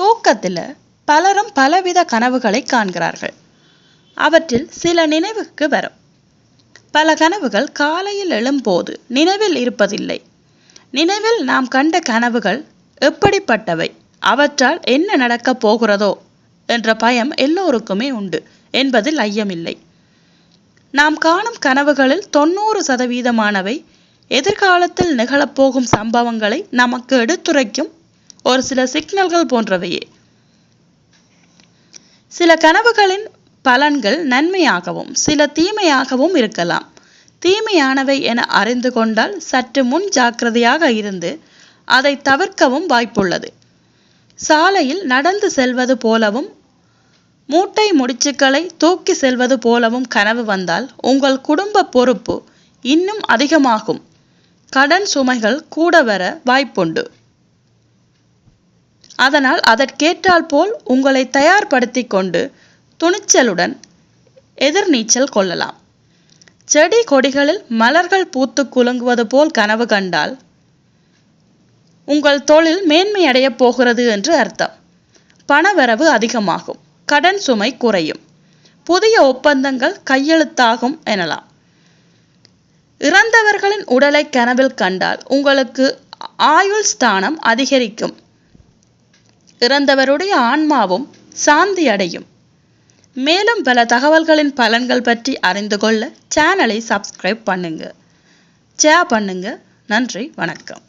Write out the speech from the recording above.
தூக்கத்தில் பலரும் பலவித கனவுகளை காண்கிறார்கள். அவற்றில் சில நினைவுக்கு வரும். பல கனவுகள் காலையில் எழும்போது நினைவில் இருப்பதில்லை. நினைவில் நாம் கண்ட கனவுகள் எப்படிப்பட்டவை? அவற்றால் என்ன நடக்கப் போகிறதோ என்ற பயம் எல்லோருக்குமே உண்டு என்பதில் ஐயமில்லை. நாம் காணும் கனவுகளில் தொண்ணூறு சதவீதமானவை எதிர்காலத்தில் நிகழப்போகும் சம்பவங்களை நமக்கு எடுத்துரைக்கும் ஒரு சில சிக்னல்கள் போன்றவையே. சில கனவுகளின் பலன்கள் நன்மையாகவும் சில தீமையாகவும் இருக்கலாம். தீமையானவை என அறிந்து கொண்டால் சற்று முன் ஜாக்கிரதையாக இருந்து அதை தவிர்க்கவும் வாய்ப்புள்ளது. சாலையில் நடந்து செல்வது போலவும் மூட்டை முடிச்சுக்களை தூக்கி செல்வது போலவும் கனவு வந்தால் உங்கள் குடும்ப பொறுப்பு இன்னும் அதிகமாகும். கடன் சுமைகள் கூட வர வாய்ப்புண்டு. அதனால் அதற்கேற்றால் போல் உங்களை தயார்படுத்தி கொண்டு துணிச்சலுடன் எதிர்நீச்சல் கொள்ளலாம். செடி கொடிகளில் மலர்கள் பூத்து குலுங்குவது போல் கனவு கண்டால் உங்கள் தொழில் மேன்மையடையப் போகிறது என்று அர்த்தம். பணவரவு அதிகமாகும் கடன் சுமை குறையும் புதிய ஒப்பந்தங்கள் கையெழுத்தாகும் எனலாம். இறந்தவர்களின் உடலை கனவில் கண்டால் உங்களுக்கு ஆயுள் ஸ்தானம் அதிகரிக்கும். இறந்தவருடைய ஆன்மாவும் சாந்தி அடையும். மேலும் பல தகவல்களின் பலன்கள் பற்றி அறிந்து கொள்ள சேனலை சப்ஸ்கிரைப் பண்ணுங்க. ஷேர் பண்ணுங்க. நன்றி. வணக்கம்.